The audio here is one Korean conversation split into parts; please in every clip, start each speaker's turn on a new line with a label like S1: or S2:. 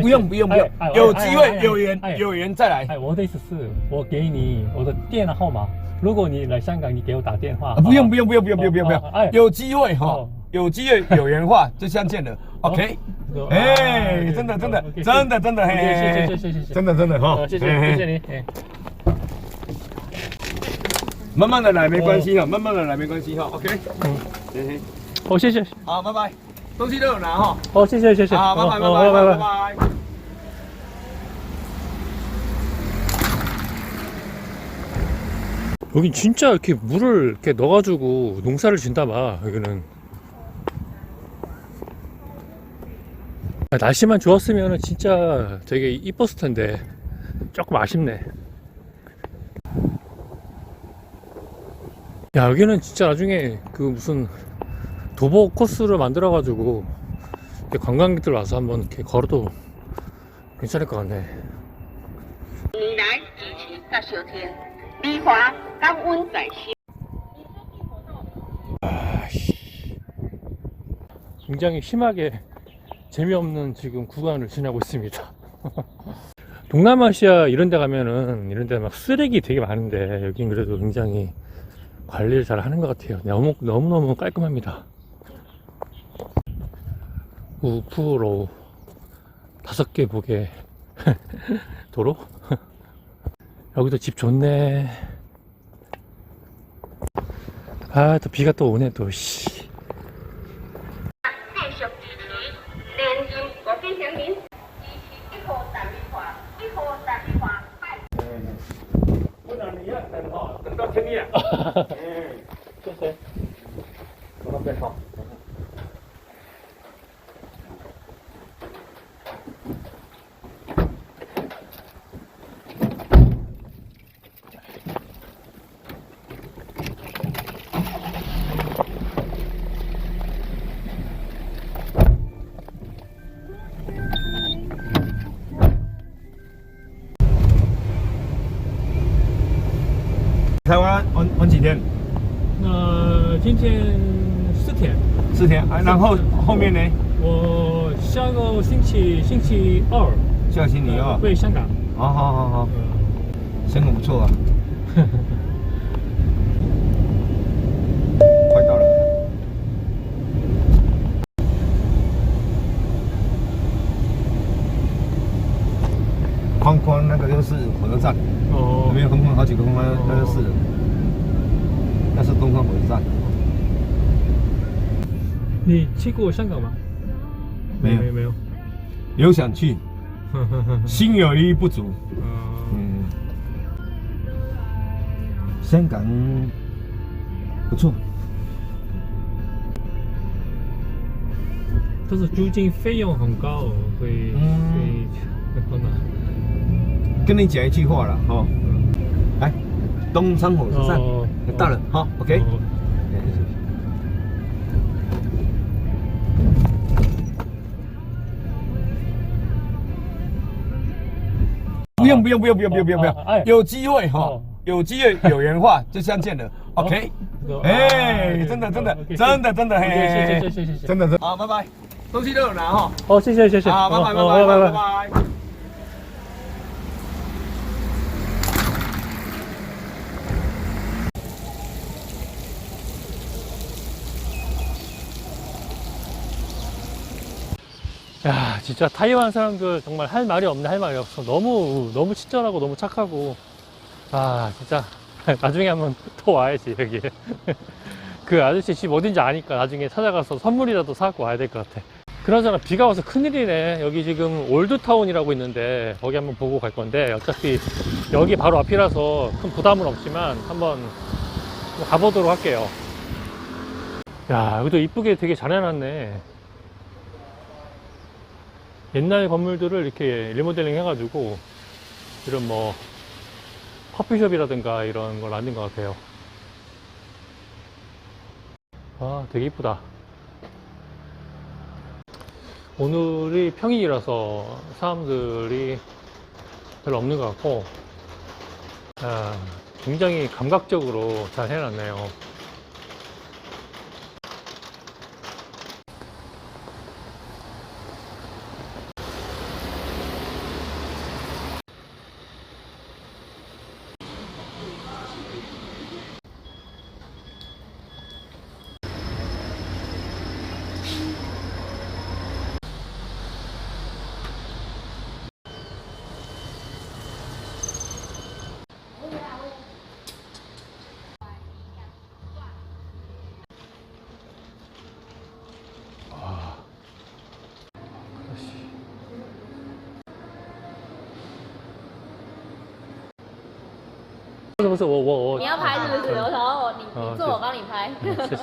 S1: 不用不用不用。有机会有缘
S2: 哎
S1: 有缘再来。
S2: 哎，我的意思是，我给你我的电话号码，如果你来香港，你给我打电话。
S1: 啊不用不用不用不用不用不用不
S2: 哦哦哎，
S1: 有机会哈
S2: 哦，
S1: 有机会有缘话就相见了。OK，
S2: 哦。
S1: 哎，
S2: 啊
S1: 真的真的真的真的，嘿，
S2: 谢谢谢谢谢谢谢，
S1: 真的真的哈。
S2: 呃，谢谢谢谢你，哎。
S1: 慢慢的来没关系哈，慢慢的来没关系哈。OK，
S2: 嗯，
S1: 嘿嘿，
S2: 哦，谢谢，
S1: 好，拜拜， 东西都有拿哈。
S2: 哦，谢谢谢谢，
S1: 好，拜拜
S2: 哦
S1: 拜拜拜
S2: 哦拜拜。
S1: 拜。
S2: 여긴 진짜 이렇게 물을 이렇게 넣어가지고 농사를 짓나 봐 여기는 아, 날씨만 좋았으면 진짜 되게 이뻤을 텐데 조금 아쉽네 야 여기는 진짜 나중에 그 무슨 도보 코스를 만들어 가지고 관광객들 와서 한번 이렇게 걸어도 괜찮을 것 같네.
S3: 아,
S2: 굉장히 심하게 재미없는 지금 구간을 지나고 있습니다. 동남아시아 이런 데 가면은 이런 데 막 쓰레기 되게 많은데 여긴 그래도 굉장히 관리를 잘 하는 것 같아요. 너무, 너무너무 깔끔합니다. 우프로 다섯 개 보게 도로? 여기도 집 좋네. 아, 또 비가 또 오네, 또, 씨.
S1: 台湾玩玩几天？
S2: 呃，今天四天，
S1: 四天啊，然后后面呢？
S2: 我下个星期星期二
S1: 下星期二。
S2: 回香港。
S1: 好好好好，香港不错啊。快到了。框框那个就是火车站，
S2: 哦
S1: 里面横框好几个框框，那就是那是东方火车站。
S2: 你去过香港吗？
S1: 没有
S2: 没有没有。
S1: 有想去，心有余不足。
S2: 嗯，
S1: 香港不错，
S2: 但是租金费用很高，所以
S1: 嗯
S2: 所以很困难。
S1: 跟你讲一句话了哈、来，东昌火车站、
S2: 哦
S1: 到了，好，OK。
S2: 哦
S1: 不用不用不用不用不用不用不用。有机会哈
S2: 哦，
S1: 有机会有缘话 就相见了，OK。
S2: 哦
S1: 哎，真的真的真的真的，嘿，
S2: 谢谢谢谢谢谢
S1: 真的真的。好，拜拜，东西都有拿哈，
S2: 哦，谢谢谢谢。
S1: 好，拜拜拜
S2: 哦
S1: 拜。拜
S2: 拜。 야 진짜 타이완 사람들 정말 할 말이 없네 할 말이 없어. 너무 너무 친절하고 너무 착하고. 아 진짜. 나중에 한번 또 와야지 여기. 그 아저씨 집 어딘지 아니까 나중에 찾아가서 선물이라도 사고 와야 될 것 같아. 그나저나 비가 와서 큰일이네. 여기 지금 올드타운이라고 있는데 거기 한번 보고 갈 건데 어차피 여기 바로 앞이라서 큰 부담은 없지만 한번 가보도록 할게요. 야 여기도 이쁘게 되게 잘 해놨네 옛날 건물들을 이렇게 리모델링 해가지고 이런 뭐 커피숍이라든가 이런 걸 만든 것 같아요. 아, 되게 이쁘다. 오늘이 평일이라서 사람들이 별로 없는 것 같고, 아, 굉장히 감각적으로 잘 해놨네요. 不是不是，我我我。
S4: 你要拍是不是？我想要我你
S2: 哦
S4: 你坐，我帮你拍。
S2: 嗯谢谢。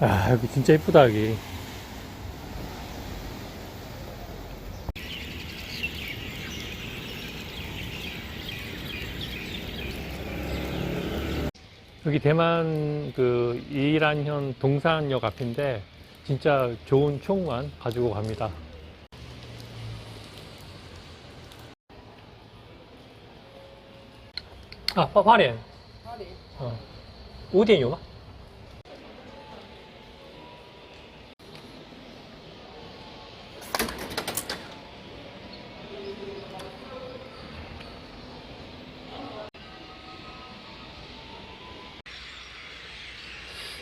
S2: 아 여기 진짜 이쁘다 여기. 여기 대만 그 이란현 동산역 앞인데 진짜 좋은 추억만 가지고 갑니다. 아, 八八点。八点。嗯，五点有吗？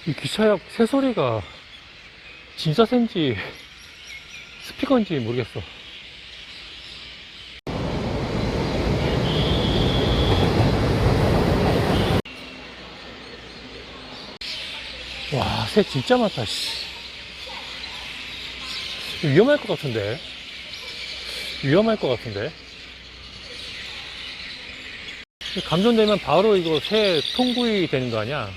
S2: 이 기차역 새소리가 진짜 센지 스피커인지 모르겠어. 와, 새 진짜 많다, 씨. 위험할 것 같은데. 위험할 것 같은데. 감전되면 바로 이거 새 통구이 되는 거 아니야?